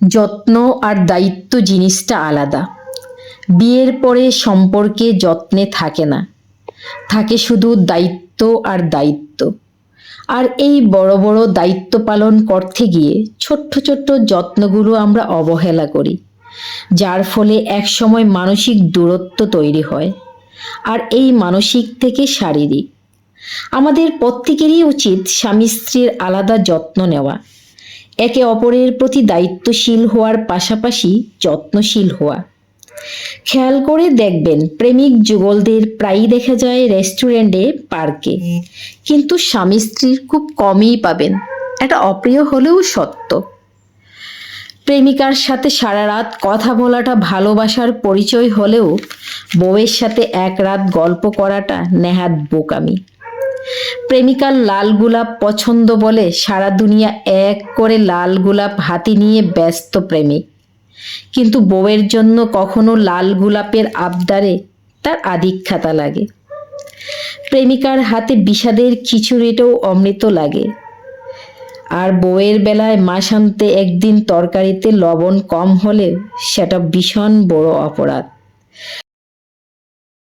যত্ন আর দায়িত্ব জিনিসটা আলাদা। বিয়ের পরে সম্পর্কে যত্নে থাকে না। থাকে শুধু দায়িত্ব আর দায়িত্ব। আর এই বড় বড় দায়িত্ব পালন করতে গিয়ে ছোট্ট ছোট্ট যত্নগুলো আমরা অবহেলা করি, যার ফলে একসময় মানসিক দূরত্ব তৈরি হয়, আর এই মানসিক থেকে শারীরিক। আমাদের প্রত্যেকেরই উচিত স্বামী স্ত্রীর আলাদা যত্ন নেওয়া। একে অপরের প্রতি দায়িত্বশীল হওয়ার পাশাপাশি যত্নশীল হওয়া। খেয়াল করে দেখবেন, প্রেমিক যুগলদের প্রায়ই দেখা যায় রেস্টুরেন্টে, পার্কে। কিন্তু স্বামী স্ত্রীর খুব কমই পাবেন। এটা অপ্রিয় হলেও সত্য। প্রেমিকার সাথে সারা রাত কথা বলাটা ভালোবাসার পরিচয় হলেও বউয়ের সাথে এক রাত গল্প করাটা নেহাত বোকামি। প্রেমিকার লাল গোলাপ পছন্দ বলে সারা দুনিয়া এক করে লাল গোলাপ হাতে নিয়ে ব্যস্ত প্রেমিক। কিন্তু বউয়ের জন্য কখনো লাল গোলাপের আবদারে তার আধিক্ষাতা লাগে। প্রেমিকার হাতে বিষাদের খিচুড়িটাও অমৃত লাগে। আর বউয়ের বেলায় মাসান্তে একদিন তরকারিতে লবণ কম হলে সেটা ভীষণ বড় অপরাধ।